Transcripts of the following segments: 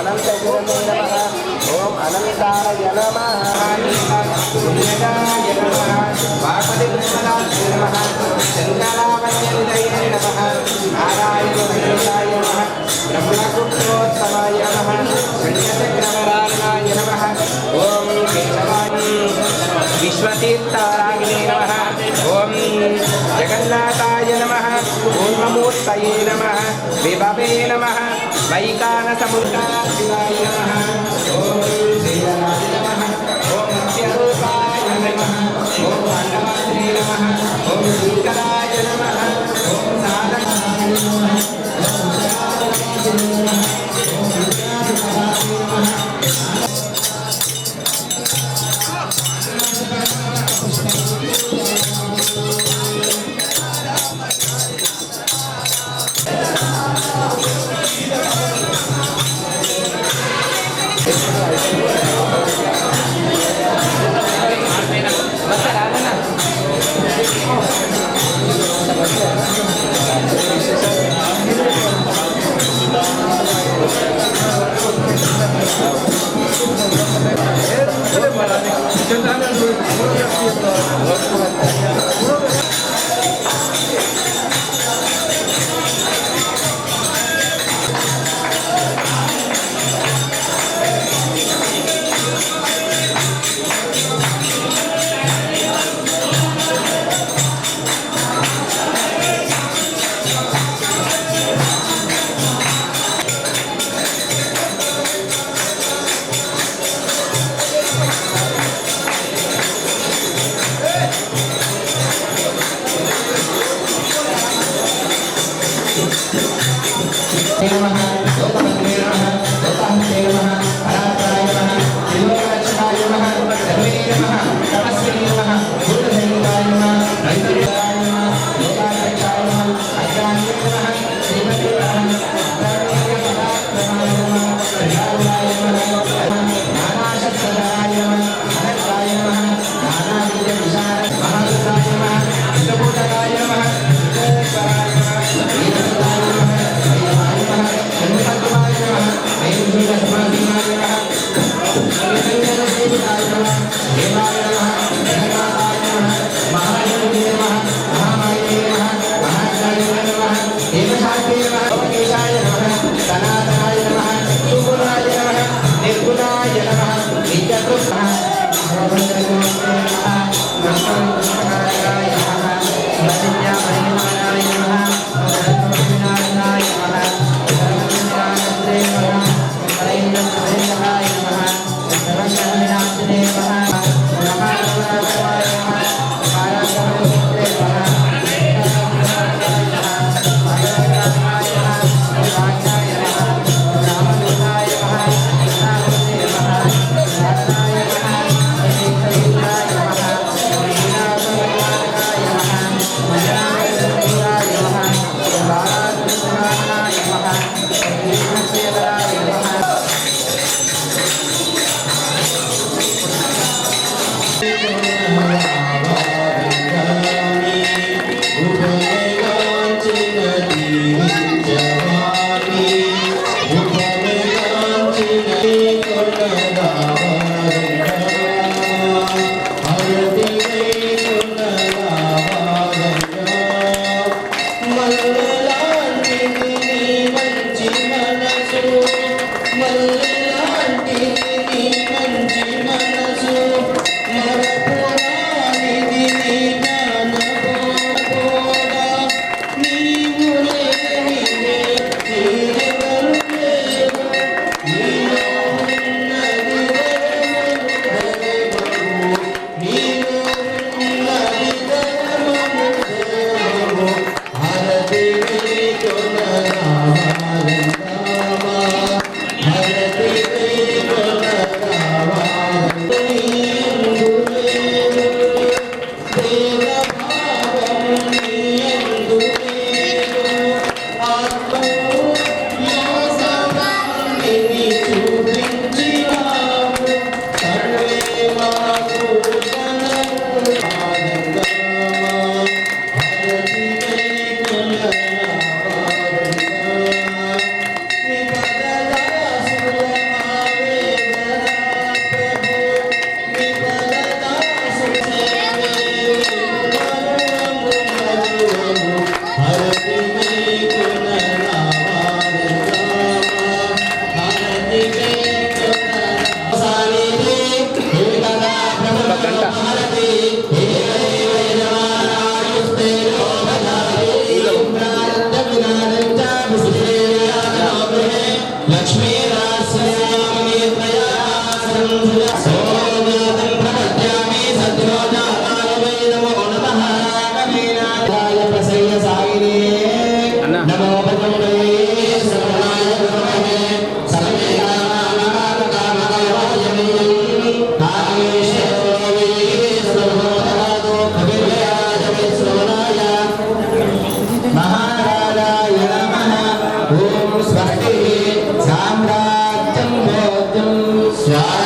అనంతగుణమే నమ. ఓం అనంతాయ నమ. పుణ్యదాయ నమ వాపది కృష్ణదాయ నమ చంద్రలావణ్యనిదయ నమ నారాయణ వైరాయ నమ బ్రహ్మగుప్తోత్తమాయ నమ పుణ్యచక్రవరాయణాయ నమ ఓం కేశవాయ విశ్వతీర్థారాగిణే నమ. ఓం జగన్నాథాయ నమ. పూర్ణమూర్తయే నమ. విభవే నమ. వైకానసముద్రాయ నమ ఓం Gracias. tema Yeah.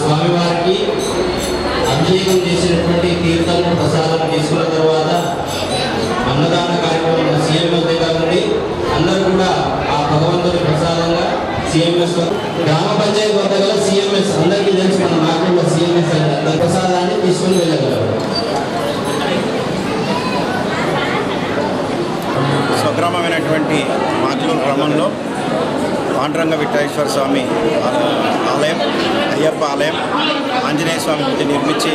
స్వామివారికి అభిషేకం చేసినటువంటి తీర్థము ప్రసాదం తీసుకున్న తర్వాత అన్నదాన కార్యక్రమం సీఎంఎస్ దగ్గర నుండి అందరూ కూడా ఆ భగవంతుని ప్రసాదంగా సీఎం గ్రామ పంచాయతీ పాండురంగ విఠలేశ్వర స్వామి ఆలయం అయ్యప్ప ఆలయం ఆంజనేయ స్వామి గుడి నిర్మించి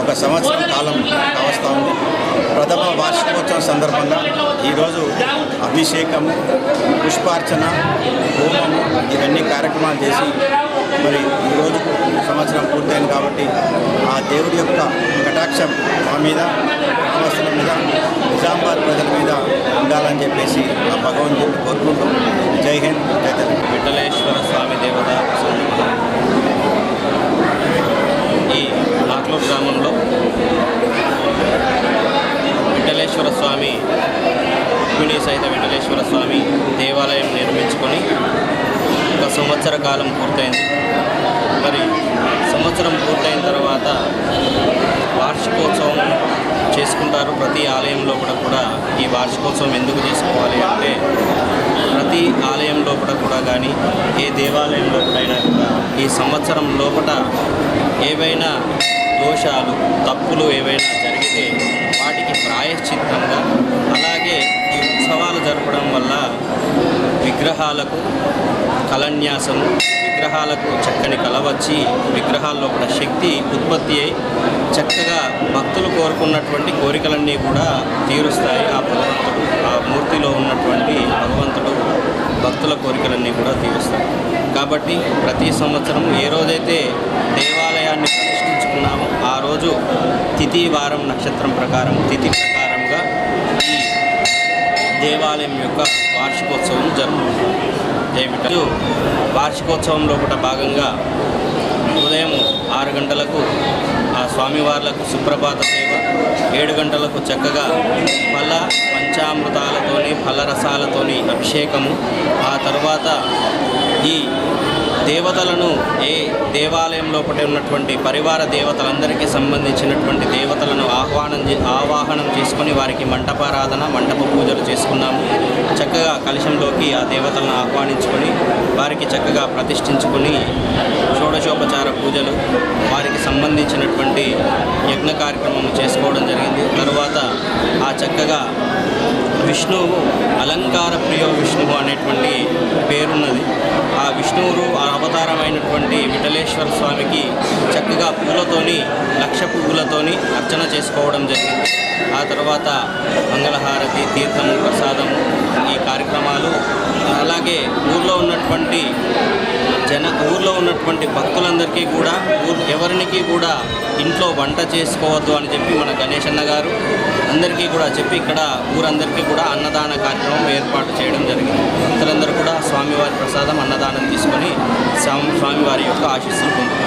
ఒక సంవత్సరం కాలం కావస్తూ ఉంది. ప్రథమ వార్షికోత్సవం సందర్భంగా ఈరోజు అభిషేకము పుష్పార్చన హోమము ఇవన్నీ కార్యక్రమాలు చేసి మరి ఈరోజు సంవత్సరం పూర్తయింది కాబట్టి ఆ దేవుడి యొక్క కటాక్షం మా మీద గ్రామస్తుల మీద నిజామాబాద్ ప్రజల మీద ఉండాలని చెప్పేసి ఆ భగవంతుని కోరుకుంటూ జై హింద్ జై తెలంగాణ. విఠలేశ్వర స్వామి దేవత ఈ ఆక్లో గ్రామంలో విఠలేశ్వర స్వామి రుక్మిణి సహిత వెంకటేశ్వర స్వామి దేవాలయం నిర్మించుకొని ఒక సంవత్సర కాలం పూర్తయింది. మరి సంవత్సరం పూర్తయిన తర్వాత చేసుకుంటారు. ప్రతి ఆలయంలో కూడా కూడా ఈ వార్షికోత్సవం ఎందుకు చేసుకోవాలి అంటే ప్రతి ఆలయం లోపల కూడా కానీ ఏ దేవాలయం లోపలైనా కూడా ఈ సంవత్సరం లోపల ఏవైనా దోషాలు తప్పులు ఏవైనా జరిగితే వాటికి ప్రాయశ్చిత్తంగా అలాగే ఈ ఉత్సవాలు జరపడం వల్ల విగ్రహాలకు కలన్యాసం విగ్రహాలకు చక్కని కళ వచ్చి విగ్రహాల్లో కూడా శక్తి ఉత్పత్తి అయి చక్కగా భక్తులు కోరుకున్నటువంటి కోరికలన్నీ కూడా తీరుస్తాయి. ఆ భగవంతుడు ఆ మూర్తిలో ఉన్నటువంటి భగవంతుడు భక్తుల కోరికలన్నీ కూడా తీరుస్తాయి కాబట్టి ప్రతి సంవత్సరం ఏ రోజైతే దేవాలయాన్ని దృష్టించుకున్నామో ఆ రోజు తిథి వారం నక్షత్రం ప్రకారం తిథి ప్రకారంగా ఈ దేవాలయం యొక్క వార్షికోత్సవం జరుగుతుంది జయమిట వార్షికోత్సవంలో కూడా భాగంగా ఉదయం ఆరు గంటలకు ఆ స్వామివార్లకు సుప్రభాత సేవ ఏడు గంటలకు చక్కగా ఫల పంచామృతాలతోని ఫలరసాలతోని అభిషేకము. ఆ తర్వాత ఈ దేవతలను ఏ దేవాలయం లోపల ఉన్నటువంటి పరివార దేవతలందరికీ సంబంధించినటువంటి దేవతలను ఆహ్వానం చే- ఆవాహనం చేసుకొని వారికి మంటపారాధన మంటప పూజలు చేసుకున్నాము. చక్కగా కలశంలోకి ఆ దేవతలను ఆహ్వానించుకొని వారికి చక్కగా ప్రతిష్ఠించుకొని షోడశోపచార పూజలు వారికి సంబంధించినటువంటి యజ్ఞ కార్యక్రమం చేసుకోవడం జరిగింది. తరువాత ఆ చక్కగా విష్ణువు అలంకార ప్రియ విష్ణువు అనేటువంటి పేరున్నది. ఆ విష్ణువు ఆ అవతారమైనటువంటి విఠలేశ్వర స్వామికి చక్కగా పువ్వులతోని లక్ష పువ్వులతోని అర్చన చేసుకోవడం జరిగింది. ఆ తర్వాత మంగళహారతి తీర్థము ప్రసాదము ఈ కార్యక్రమాలు అలాగే ఊర్లో ఉన్నటువంటి జన ఊర్లో ఉన్నటువంటి భక్తులందరికీ కూడా ఎవరికి కూడా ఇంట్లో వంట చేసుకోవద్దు అని చెప్పి మన గణేష్ అన్న గారు అందరికీ కూడా చెప్పి ఇక్కడ ఊరందరికీ కూడా అన్నదాన కార్యక్రమం ఏర్పాటు చేయడం జరిగింది. భక్తులందరూ కూడా స్వామివారి ప్రసాదం అన్నదానం తీసుకొని స్వామి స్వామివారి యొక్క ఆశీస్సులు పొందుతారు